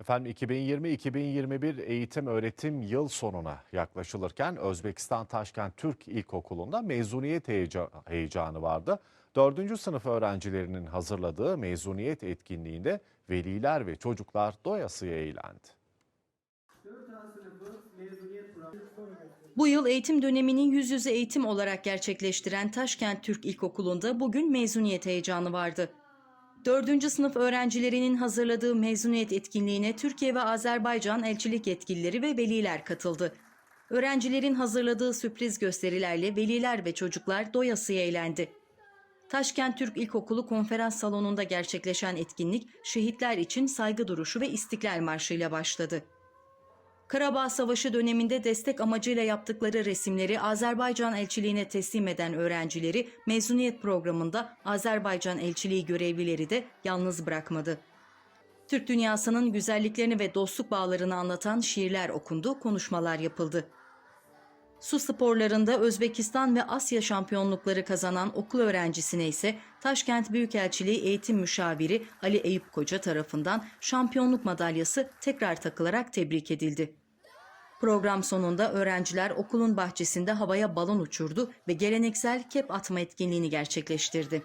Efendim 2020-2021 eğitim öğretim yıl sonuna yaklaşılırken Özbekistan Taşkent Türk İlkokulu'nda mezuniyet heyeca- heyecanı vardı. Dördüncü sınıf öğrencilerinin hazırladığı mezuniyet etkinliğinde veliler ve çocuklar doyasıya eğlendi. Bu yıl eğitim dönemini yüz yüze eğitim olarak gerçekleştiren Taşkent Türk İlkokulu'nda bugün mezuniyet heyecanı vardı. Dördüncü sınıf öğrencilerinin hazırladığı mezuniyet etkinliğine Türkiye ve Azerbaycan elçilik yetkilileri ve veliler katıldı. Öğrencilerin hazırladığı sürpriz gösterilerle veliler ve çocuklar doyasıya eğlendi. Taşkent Türk İlkokulu konferans salonunda gerçekleşen etkinlik şehitler için saygı duruşu ve istiklal marşıyla başladı. Karabağ Savaşı döneminde destek amacıyla yaptıkları resimleri Azerbaycan elçiliğine teslim eden öğrencileri mezuniyet programında Azerbaycan elçiliği görevlileri de yalnız bırakmadı. Türk dünyasının güzelliklerini ve dostluk bağlarını anlatan şiirler okundu, konuşmalar yapıldı. Su sporlarında Özbekistan ve Asya şampiyonlukları kazanan okul öğrencisine ise Taşkent Büyükelçiliği Eğitim Müşaviri Ali Eyüp Koca tarafından şampiyonluk madalyası tekrar takılarak tebrik edildi. Program sonunda öğrenciler okulun bahçesinde havaya balon uçurdu ve geleneksel kep atma etkinliğini gerçekleştirdi.